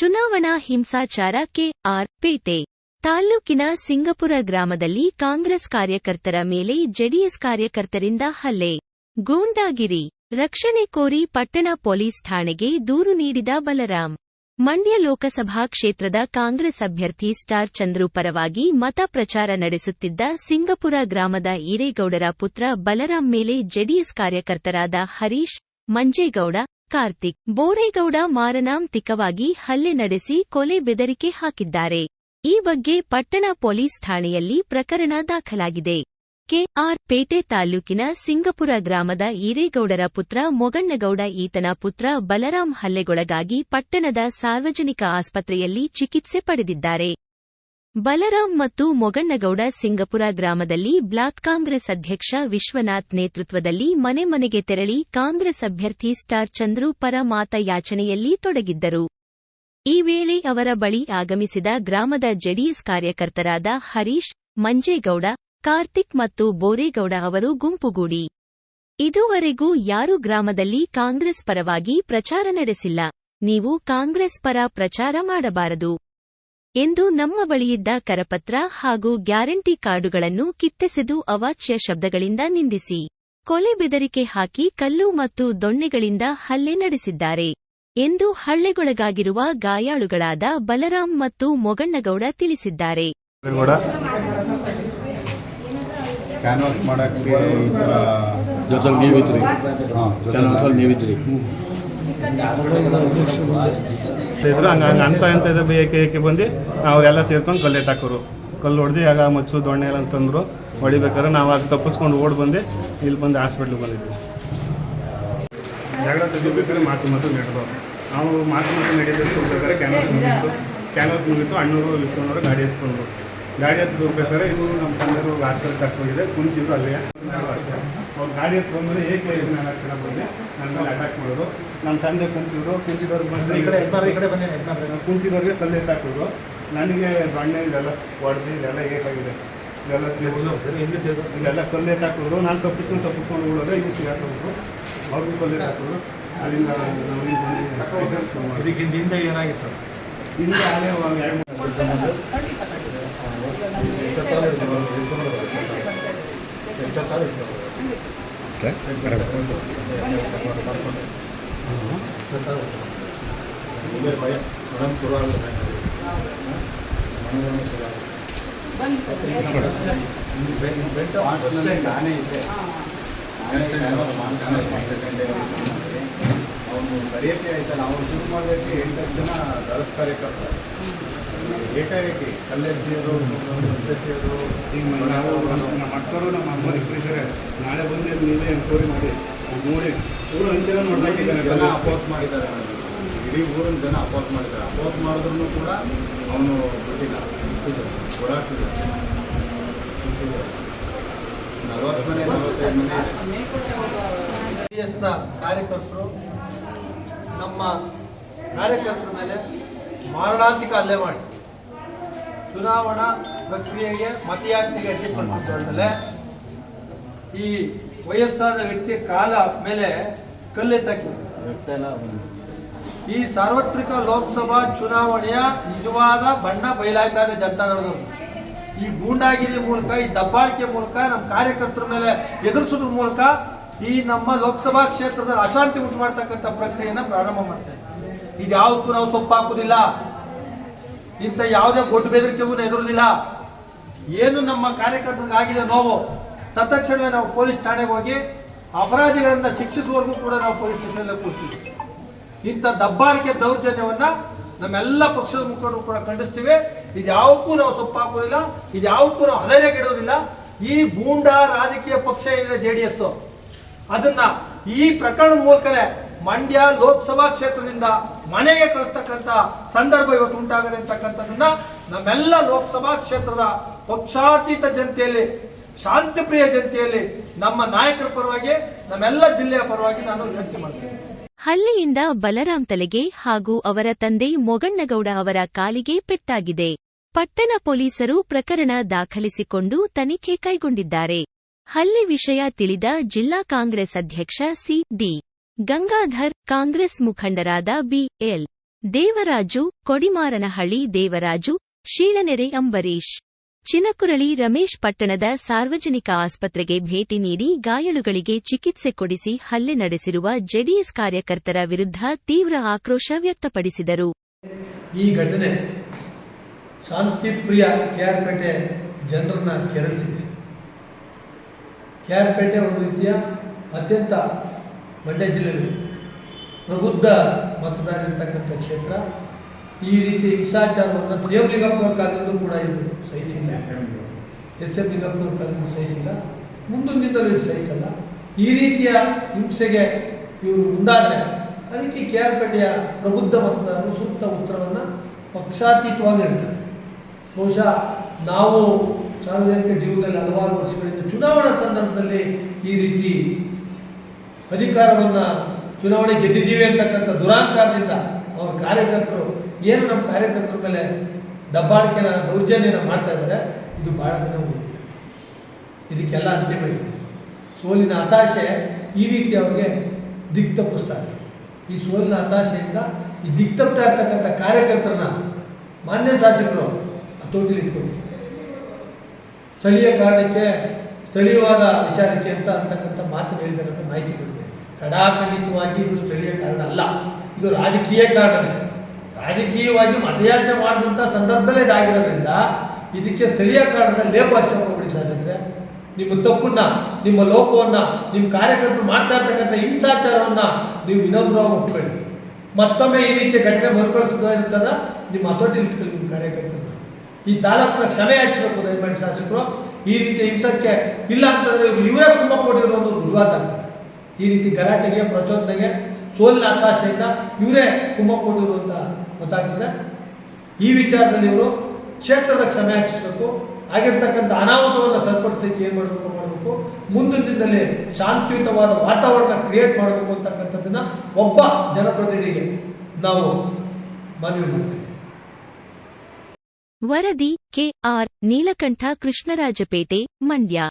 ಚುನಾವಣಾ ಹಿಂಸಾಚಾರ ಕೆಆರ್ ಪೇಟೆ ತಾಲ್ಲೂಕಿನ ಸಿಂಗಪುರ ಗ್ರಾಮದಲ್ಲಿ ಕಾಂಗ್ರೆಸ್ ಕಾರ್ಯಕರ್ತರ ಮೇಲೆ ಜೆಡಿಎಸ್ ಕಾರ್ಯಕರ್ತರಿಂದ ಹಲ್ಲೆ. ಗೂಂಡಾಗಿರಿ. ರಕ್ಷಣೆ ಕೋರಿ ಪಟ್ಟಣ ಪೊಲೀಸ್ ಠಾಣೆಗೆ ದೂರು ನೀಡಿದ ಬಲರಾಮ್ ಮಂಡ್ಯ ಲೋಕಸಭಾ ಕ್ಷೇತ್ರದ ಕಾಂಗ್ರೆಸ್ ಅಭ್ಯರ್ಥಿ ಸ್ಟಾರ್ ಚಂದ್ರು ಪರವಾಗಿ ಮತ ಪ್ರಚಾರ ನಡೆಸುತ್ತಿದ್ದ ಸಿಂಗಪುರ ಗ್ರಾಮದ ಈರೇಗೌಡರ ಪುತ್ರ ಬಲರಾಮ್ ಮೇಲೆ ಜೆಡಿಎಸ್ ಕಾರ್ಯಕರ್ತರಾದ ಹರೀಶ್, ಮಂಜೇಗೌಡ ಕಾರ್ತಿಕ್ ಬೋರೇಗೌಡ ಮಾರಣಾಂತಿಕವಾಗಿ ಹಲ್ಲೆ ನಡೆಸಿ ಕೊಲೆ ಬೆದರಿಕೆ ಹಾಕಿದ್ದಾರೆ. ಈ ಬಗ್ಗೆ ಪಟ್ಟಣ ಪೊಲೀಸ್ ಠಾಣೆಯಲ್ಲಿ ಪ್ರಕರಣ ದಾಖಲಾಗಿದೆ. ಕೆಆರ್ ಪೇಟೆ ತಾಲ್ಲೂಕಿನ ಸಿಂಗಪುರ ಗ್ರಾಮದ ಈರೇಗೌಡರ ಪುತ್ರ ಮೊಗಣ್ಣಗೌಡ ಈತನ ಪುತ್ರ ಬಲರಾಂ ಹಲ್ಲೆಗೊಳಗಾಗಿ ಪಟ್ಟಣದ ಸಾರ್ವಜನಿಕ ಆಸ್ಪತ್ರೆಯಲ್ಲಿ ಚಿಕಿತ್ಸೆ ಪಡೆದಿದ್ದಾರೆ. ಬಲರಾಂ ಮತ್ತು ಮೊಗಣ್ಣಗೌಡ ಸಿಂಗಪುರ ಗ್ರಾಮದಲ್ಲಿ ಬ್ಲಾಕ್ ಕಾಂಗ್ರೆಸ್ ಅಧ್ಯಕ್ಷ ವಿಶ್ವನಾಥ್ ನೇತೃತ್ವದಲ್ಲಿ ಮನೆ ಮನೆಗೆ ತೆರಳಿ ಕಾಂಗ್ರೆಸ್ ಅಭ್ಯರ್ಥಿ ಸ್ಟಾರ್ ಚಂದ್ರು ಪರ ಮಾತಯಾಚನೆಯಲ್ಲಿ ತೊಡಗಿದ್ದರು. ಈ ವೇಳೆ ಅವರ ಬಳಿ ಆಗಮಿಸಿದ ಗ್ರಾಮದ ಜೆಡಿಎಸ್ ಕಾರ್ಯಕರ್ತರಾದ ಹರೀಶ್, ಮಂಜೇಗೌಡ, ಕಾರ್ತಿಕ್ ಮತ್ತು ಬೋರೇಗೌಡ ಅವರು ಗುಂಪುಗೂಡಿ. ಇದುವರೆಗೂ ಯಾರೂ ಗ್ರಾಮದಲ್ಲಿ ಕಾಂಗ್ರೆಸ್ ಪರವಾಗಿ ಪ್ರಚಾರ ನಡೆಸಿಲ್ಲ. ನೀವು ಕಾಂಗ್ರೆಸ್ ಪರ ಪ್ರಚಾರ ಮಾಡಬಾರದು. ಎಂದು ನಮ್ಮ ಬಳಿಯಿದ್ದ ಕರಪತ್ರ ಹಾಗೂ ಗ್ಯಾರಂಟಿ ಕಾರ್ಡುಗಳನ್ನು ಕಿತ್ತೆಸೆದು ಅವಾಚ್ಯ ಶಬ್ದಗಳಿಂದ ನಿಂದಿಸಿ ಕೊಲೆ ಬೆದರಿಕೆ ಹಾಕಿ ಕಲ್ಲು ಮತ್ತು ದೊಣ್ಣೆಗಳಿಂದ ಹಲ್ಲೆ ನಡೆಸಿದ್ದಾರೆ ಎಂದು ಹಳ್ಳೆಗೊಳಗಾಗಿರುವ ಗಾಯಾಳುಗಳಾದ ಬಲರಾಮ್ ಮತ್ತು ಮೊಗಣ್ಣಗೌಡ ತಿಳಿಸಿದ್ದಾರೆ. ಕ್ಯಾನ್ವಾಸ್ ಮಾಡೋಕ್ಕೆ ಈ ಥರ ಜೊತೆಲಿ ನೀವಿದ್ರಿ. ಹಾಂ ಕೆಲವೊಂದ್ಸಲ ನೀವಿದ್ರಿ. ಇದ್ರು ಹಂಗೆ ಹಂಗ ಅಂತ ಅಂತ ಇದ್ರೆ ಏಕೆ ಏಕೆ ಬಂದು ಅವರೆಲ್ಲ ಸೇರ್ಕೊಂಡು ಕಲ್ಲು ಹಾಕೋರು ಕಲ್ಲು ಹೊಡೆದು ಆಗ ಮಚ್ಚು, ದೊಣ್ಣೆ ಎಲ್ಲ ಅಂತಂದ್ರು ಹೊಡಿಬೇಕಾದ್ರೆ ನಾವು ಅದು ತಪ್ಪಿಸ್ಕೊಂಡು ಓಡ್ ಬಂದು ಇಲ್ಲಿ ಬಂದು ಹಾಸ್ಪಿಟ್ಲಿಗೆ ಬಂದಿದ್ವಿ. ಜಗಳ ತೆಗಿಬೇಕಾದ್ರೆ ಮಾತು ಮಾತು ನಡೆದು ನಾವು ಮಾತು ಮಾತು ನಡೆಯೋದಕ್ಕೆ ಹೋಗ್ಬೇಕಾದ್ರೆ ಕ್ಯಾನ್ವಸ್ ಮುಗಿತ್ತು ಕ್ಯಾನ್ವಾಸ್ ಮುಗೀತು ಅಣ್ಣವರು ಇಸ್ಕೊಂಡವ್ರು ಗಾಡಿ ಎತ್ಕೊಂಡ್ರು. ಗಾಡಿ ಎತ್ತು ಹೋಗ್ಬೇಕಾದ್ರೆ ಇವರು ನಮ್ಮ ತಂದೆಯವರು ಹಾಸ್ಪಿಟಲ್ ಕರ್ಕೊಂಡಿದೆ ಕುಂತಿದ್ರು ಅಲ್ಲೇ. ಅವ್ರು ಗಾಡಿ ಎತ್ಕೊಂಡ್ಬಂದು ಏಕೆ ಜನ ಬಂದು ನನ್ನ ಮೇಲೆ ಅಟ್ಯಾಕ್ ಮಾಡೋದು ನಮ್ಮ ತಂದೆ ಕುಂತಿದ್ರು ಕುಂತಿದ್ದವ್ರು ಬಂದು ಈ ಕಡೆ ಈ ಕಡೆ ಬನ್ನಿ ಯಜಮಾನ್ರೆ. ಕುಂತಿದ್ದವ್ರಿಗೆ ಕಲ್ಲು ಎತ್ತಾಕಿದ್ರು ನನಗೆ ಬಣ್ಣ ಇದೆಲ್ಲ ಹೊಡೆದು ಇದೆಲ್ಲ ಏಕಾಗಿದೆ. ಇದೆಲ್ಲ ತಿರ್ಗ್ಸು. ಇಲ್ಲೆಲ್ಲ ಕಲ್ಲು ಎತ್ತಾಕಿದ್ರು ನಾನು ತಪ್ಪಿಸ್ಕೊಂಡು ತಪ್ಪಿಸ್ಕೊಂಡು ಓಡೋದೆ ಇದು ಸಿಗಾಕಿದ್ರು ಅವ್ರಿಗೂ ಕಲ್ಲು ಎತ್ತಾಕಿದ್ರು ಅಲ್ಲಿಂದ ನಾವು ಇಲ್ಲಿ ಬಂದು ಇದಕ್ಕೆ ಹಿಂದೆ ಏನಾಗಿತ್ತು? ಹಿಂದೆ ಆಲೇ ಒಂದು ಎರಡು ಮೂರು ನಾನೇ ಅವನು ನಡೆಯೋಕ್ಕೆ ಆಯ್ತಲ್ಲ ಅವನು ಶುರು ಮಾಡೋದಕ್ಕೆ ಎಂಟು ಜನ ದಳದ ಕಾರ್ಯಕರ್ತರು ಏಕಾಏಕಿ ಕಲ್ಲೆಸಿಯೋರು ಎಸೆಯೋರು ಈಗ ನಾವು ನಮ್ಮ ಮಕ್ಕಳು ನಮ್ಮ ಅಮ್ಮ ಇದ್ದಾರೆ ನಾಳೆ ಬಂದು ನೀವೇ ಎನ್ಕ್ವೈರಿ ಮಾಡಿ. ನೋಡಿ ಊರು ಹಂಚಿನ ಜನ ಅಪೋಸ್ ಮಾಡಿದ್ದಾರೆ. ಇಡೀ ಊರಿನ ಜನ ಅಪೋಸ್ ಮಾಡಿದ್ದಾರೆ. ಅಪೋಸ್ ಮಾಡಿದ್ರು ಕೂಡ ಅವನು ಬಿಟ್ಟಿಲ್ಲ ಓಡಾಡ್ಸಿದ ಕಾರ್ಯಕರ್ತರು ನಮ್ಮ ಕಾರ್ಯಕರ್ತರ ಮೇಲೆ ಮಾರಣಾಂತಿಕ ಹಲ್ಲೆ ಮಾಡಿ ಚುನಾವಣಾ ಪ್ರಕ್ರಿಯೆಗೆ ಮತಯಾತ್ರೆಗೆ ಅಡ್ಡಿಪಡಿಸಿದ್ದಲ್ಲದೆ ಈ ವಯಸ್ಸಾದ ವ್ಯಕ್ತಿ ಕಾಲ ಮೇಲೆ ಕಲ್ಲೆತ್ತಾಕಿದೆ ಈ ಸಾರ್ವತ್ರಿಕ ಲೋಕಸಭಾ ಚುನಾವಣೆಯ ನಿಜವಾದ ಬಣ್ಣ ಬಯಲಾಯ್ತಾರೆ ಇದೆ ಜನತಾದಳದವರು ಈ ಗೂಂಡಾಗಿರಿ ಮೂಲಕ, ಈ ದಬ್ಬಾಳಿಕೆ ಮೂಲಕ, ನಮ್ಮ ಕಾರ್ಯಕರ್ತರ ಮೇಲೆ ಎದುರಿಸೋದ್ರ ಮೂಲಕ ಈ ನಮ್ಮ ಲೋಕಸಭಾ ಕ್ಷೇತ್ರದ ಅಶಾಂತಿ ಉಂಟು ಮಾಡ್ತಕ್ಕಂಥ ಪ್ರಕ್ರಿಯೆನ ಪ್ರಾರಂಭ ಮಾಡ್ತಾರೆ ಇದು. ಯಾವತ್ತೂ ನಾವು ಸೊಪ್ಪು ಹಾಕುದಿಲ್ಲ. ಇಂಥ ಯಾವುದೇ ಗೊಡ್ಡು ಬೆದರಿಕೆಗೂ ಎದುರುದಿಲ್ಲ. ಏನು ನಮ್ಮ ಕಾರ್ಯಕರ್ತರಿಗೆ ಆಗಿದೆ ನೋವು? ತತ್ಕ್ಷಣವೇ ನಾವು ಪೊಲೀಸ್ ಠಾಣೆಗೆ ಹೋಗಿ ಅಪರಾಧಿಗಳನ್ನ ಶಿಕ್ಷಿಸುವವರೆಗೂ ಕೂಡ ನಾವು ಪೊಲೀಸ್ ಸ್ಟೇಷನ್ ಕೂರ್ತೀವಿ. ಇಂಥ ದಬ್ಬಾಳಿಕೆ ದೌರ್ಜನ್ಯವನ್ನ ನಮ್ಮೆಲ್ಲ ಪಕ್ಷದ ಮುಖಂಡರು ಕೂಡ ಖಂಡಿಸ್ತೀವಿ. ಇದು ಯಾವಕ್ಕೂ ನಾವು ಸೊಪ್ಪು ಹಾಕೋದಿಲ್ಲ ಇದು ಯಾವಕ್ಕೂ ನಾವು ಹದರೆಗೆಡುವುದಿಲ್ಲ ಈ ಗೂಂಡಾ ರಾಜಕೀಯ ಪಕ್ಷ ಏನಿದೆ ಜೆ ಡಿ ಎಸ್ ಅದನ್ನ ಈ ಪ್ರಕರಣ ಮೂಲಕನೇ ಮಂಡ್ಯ ಲೋಕಸಭಾ ಕ್ಷೇತ್ರದಿಂದ ಮನೆಗೆ ಕಳಿಸ್ತಕ್ಕಂಥ ಸಂದರ್ಭ ಇವತ್ತು ಉಂಟಾಗದೆ ಅಂತಕ್ಕಂಥದ್ದನ್ನ ನಮ್ಮೆಲ್ಲ ಲೋಕಸಭಾ ಕ್ಷೇತ್ರದ ಪಕ್ಷಾತೀತ ಜನತೆಯಲ್ಲಿ ಶಾಂತಿಪ್ರಿಯ ಜನತೆಯಲ್ಲಿ ನಮ್ಮ ನಾಯಕರ ಪರವಾಗಿ, ನಮ್ಮೆಲ್ಲ ಜಿಲ್ಲೆಯ ಪರವಾಗಿ ನಾನು ವಿನಂತಿ ಮಾಡ್ತೇನೆ. ಹಲ್ಲೆಯಿಂದ ಬಲರಾಮ್ ತಲೆಗೆ ಹಾಗೂ ಅವರ ತಂದೆ ಮೊಗಣ್ಣಗೌಡ ಅವರ ಕಾಲಿಗೆ ಪೆಟ್ಟಾಗಿದೆ. ಪಟ್ಟಣ ಪೊಲೀಸರು ಪ್ರಕರಣ ದಾಖಲಿಸಿಕೊಂಡು ತನಿಖೆ ಕೈಗೊಂಡಿದ್ದಾರೆ. ಹಲ್ಲೆ ವಿಷಯ ತಿಳಿದ ಜಿಲ್ಲಾ ಕಾಂಗ್ರೆಸ್ ಅಧ್ಯಕ್ಷ ಸಿ. ಡಿ. ಗಂಗಾಧರ್, ಕಾಂಗ್ರೆಸ್ ಮುಖಂಡರಾದ ಬಿಎಲ್ ದೇವರಾಜು, ಕೊಡಿಮಾರನಹಳ್ಳಿ ದೇವರಾಜು, ಶೀಳನೆರೆ ಅಂಬರೀಶ್ ಚಿನಕುರಳಿ ರಮೇಶ್ ಪಟ್ಟಣದ ಸಾರ್ವಜನಿಕ ಆಸ್ಪತ್ರೆಗೆ ಭೇಟಿ ನೀಡಿ ಗಾಯಾಳುಗಳಿಗೆ ಚಿಕಿತ್ಸೆ ಕೊಡಿಸಿ ಹಲ್ಲೆ ನಡೆಸಿರುವ ಜೆಡಿಎಸ್ ಕಾರ್ಯಕರ್ತರ ವಿರುದ್ಧ ತೀವ್ರ ಆಕ್ರೋಶ ವ್ಯಕ್ತಪಡಿಸಿದರು. ಈ ಘಟನೆ ಶಾಂತಿಪ್ರಿಯ ಕೆಆರ್ಪೇಟೆ ಆರ್ ಜನರನ್ನ ಕೆರಳಿಸಿದೆ. ಕೆಆರ್ಪೇಟೆ ಒಂದು ರೀತಿಯ ಅತ್ಯಂತ ಮಂಡ್ಯ ಜಿಲ್ಲೆಯಲ್ಲಿ ಪ್ರಬುದ್ಧ ಮತದಾರರಿರ್ತಕ್ಕಂಥ ಕ್ಷೇತ್ರ. ಈ ರೀತಿ ಹಿಂಸಾಚಾರವನ್ನು ಸಿ ಎಂ ಲಿಂಗಪ್ಪನವ್ರ ಕಾಲದಲ್ಲೂ ಕೂಡ ಇದು ಸಹಿಸಿಲ್ಲ. ಎಸ್ ಎಂ ಲಿಂಗಪ್ಪನವ್ರ ಕಾಲದಲ್ಲೂ ಸಹಿಸಿಲ್ಲ. ಮುಂದೊಂದಿದ್ದಲೂ ಇದು ಸಹಿಸಲ್ಲ. ಈ ರೀತಿಯ ಹಿಂಸೆಗೆ ಇವರು ಮುಂದಾದರೆ ಅದಕ್ಕೆ ಕೆ ಆರ್ ಪೇಟೆಯ ಪ್ರಬುದ್ಧ ಮತದಾರರು ಸೂಕ್ತ ಉತ್ತರವನ್ನು ಪಕ್ಷಾತೀತವಾಗಿ ಇಡ್ತಾರೆ ಬಹುಶಃ ನಾವು ಸಾರ್ವಜನಿಕ ಜೀವನದಲ್ಲಿ ಹಲವಾರು ವರ್ಷಗಳಿಂದ ಚುನಾವಣಾ ಸಂದರ್ಭದಲ್ಲಿ ಈ ರೀತಿ ಅಧಿಕಾರವನ್ನು ಚುನಾವಣೆ ಗೆದ್ದಿದ್ದೀವಿ ಅಂತಕ್ಕಂಥ ದುರಾಂಕಾರದಿಂದ ಅವರ ಕಾರ್ಯಕರ್ತರು ಏನು ನಮ್ಮ ಕಾರ್ಯಕರ್ತರ ಮೇಲೆ ದಬ್ಬಾಳಿಕೆನ, ದೌರ್ಜನ್ಯನ ಮಾಡ್ತಾ ಇದ್ದಾರೆ, ಇದು ಭಾಳ ದಿನ ಉಳಿದಿದೆ ಇದಕ್ಕೆಲ್ಲ ಅಂತಿಮ ಸೋಲಿನ ಹತಾಶೆ ಈ ರೀತಿ ಅವ್ರಿಗೆ ದಿಕ್ ತಪ್ಪಿಸ್ತಾ ಇದೆ ಈ ಸೋಲಿನ ಹತಾಶೆಯಿಂದ ಈ ದಿಕ್ ತಪ್ತಾ ಇರ್ತಕ್ಕಂಥ ಕಾರ್ಯಕರ್ತರನ್ನ ಮಾನ್ಯ ಶಾಸಕರು ಹತೋಟಿ ಇಟ್ಕೊಂಡು ಸ್ಥಳೀಯ ಕಾರಣಕ್ಕೆ, ಸ್ಥಳೀಯವಾದ ವಿಚಾರಕ್ಕೆ ಅಂತ ಅಂತಕ್ಕಂಥ ಮಾತು ಅಂತ ಮಾಹಿತಿ ಕೊಟ್ಟಿದೆ ಕಡಾಖಂಡಿತವಾಗಿ ಇದು ಸ್ಥಳೀಯ ಕಾರಣ ಅಲ್ಲ. ಇದು ರಾಜಕೀಯ ಕಾರಣನೇ. ರಾಜಕೀಯವಾಗಿ ಮತಯಾಚನೆ ಮಾಡಿದಂಥ ಸಂದರ್ಭದಲ್ಲೇ ಇದಾಗಿರೋದ್ರಿಂದ ಇದಕ್ಕೆ ಸ್ಥಳೀಯ ಕಾರಣದ ಲೇಪ ಹಚ್ಚೋಕೋಬಿಡಿ ಶಾಸಕರೇ. ನಿಮ್ಮ ತಪ್ಪನ್ನ, ನಿಮ್ಮ ಲೋಪವನ್ನ, ನಿಮ್ಮ ಕಾರ್ಯಕರ್ತರು ಮಾಡ್ತಾ ಇರ್ತಕ್ಕಂಥ ಹಿಂಸಾಚಾರವನ್ನ ನೀವು ವಿನಮ್ರವಾಗಿ ಒಪ್ಕೊಳ್ಳಿ. ಮತ್ತೊಮ್ಮೆ ಈ ರೀತಿಯ ಘಟನೆ ಮರುಕಳಿಸೋದಿರ್ತದ ನಿಮ್ಮ ಹತೋಟಿ ಇಟ್ಕೊಳ್ಳಿ ನಿಮ್ಮ ಕಾರ್ಯಕರ್ತರನ್ನ. ಈ ತಾಲೂಕಿನ ಕ್ಷಮೆ ಯಾಚಿಸಬೇಕು ದಯಮಾಡಿ ಶಾಸಕರು. ಈ ರೀತಿಯ ಹಿಂಸಕ್ಕೆ ಇಲ್ಲ ಅಂತಂದ್ರೆ ಇವರೇ ತುಂಬ ಕೊಟ್ಟಿರೋ ಒಂದು ವಿವಾದ ಆಗ್ತದೆ ಈ ರೀತಿ ಗಲಾಟೆಗೆ, ಪ್ರಚೋದನೆಗೆ ಸೋಲಿನ ಹತಾಶೆಯಿಂದ ಇವರೇ ಕುಮ್ಮ ಕೊಟ್ಟಿರು ಅಂತ ಗೊತ್ತಾಗ್ತದೆ. ಈ ವಿಚಾರದಲ್ಲಿ ಇವರು ಕ್ಷೇತ್ರದ ಕ್ಷಮೆ ಯಾಚಿಸಬೇಕು ಆಗಿರ್ತಕ್ಕಂಥ ಅನಾಹುತವನ್ನು ಸರಿಪಡಿಸಲಿಕ್ಕೆ ಏನು ಮಾಡಬೇಕು ಮಾಡಬೇಕು. ಮುಂದಿನ ದಿನದಲ್ಲಿ ಶಾಂತಿಯುತವಾದ ವಾತಾವರಣ ಕ್ರಿಯೇಟ್ ಮಾಡಬೇಕು ಅಂತಕ್ಕಂಥದ್ದನ್ನು ಒಬ್ಬ ಜನಪ್ರತಿನಿಧಿಗೆ ನಾವು ಮನವಿ ಮಾಡ್ತೇವೆ ವರದಿ ಕೆಆರ್ ನೀಲಕಂಠ ಕೃಷ್ಣರಾಜಪೇಟೆ, ಮಂಡ್ಯ.